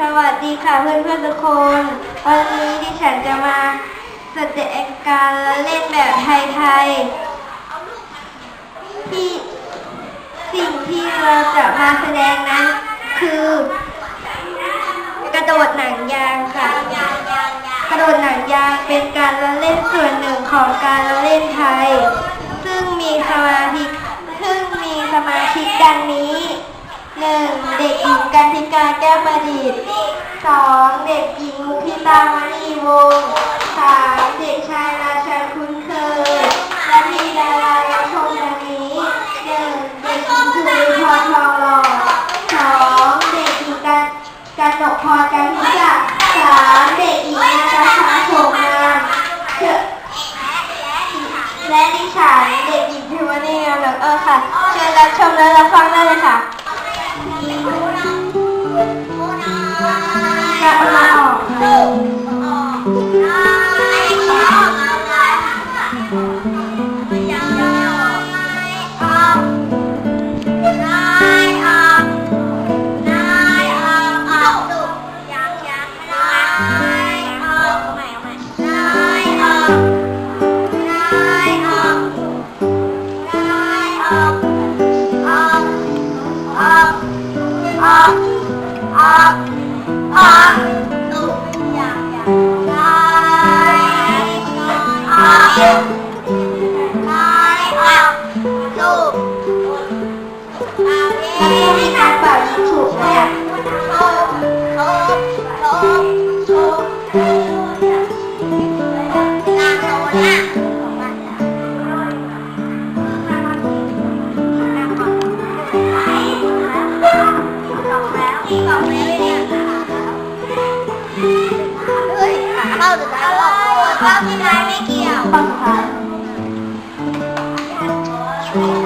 สวัสดีค่ะเพื่อนเพื่อนทุกคน วันนี้ดิฉันจะมาแสดงการละเล่นแบบไทยๆที่สิ่งที่เราจะมาแสดงนั้น คือกระโดดหนังยางค่ะ กระโดดหนังยางเป็นการละเล่นส่วนหนึ่งของการละเล่นไทย ซึ่งมีสมาธิซึ่งมีสมาชิกดังนี้หนึ่ง กหน้าแก้วประดิษฐ์สองเด็กหญิงมุทิตามณีวงศ์สามเด็กชายราชันคุ้นเคยและมีดารารับชมดังนี้หนึ่งเด็กหญิงสุริพรทองหล่อสองเด็กหญิงกันกันนกพรกันทิจักสามเด็กหญิงนาตาชาโฉมงามเชิญและดิฉันเด็กหญิงพิวานีงามเหลืองเออค่ะเชิญรับชมและรับฟังได้ ข้อสุดท้ายไม่เกี่ยวข้อสุดท้าย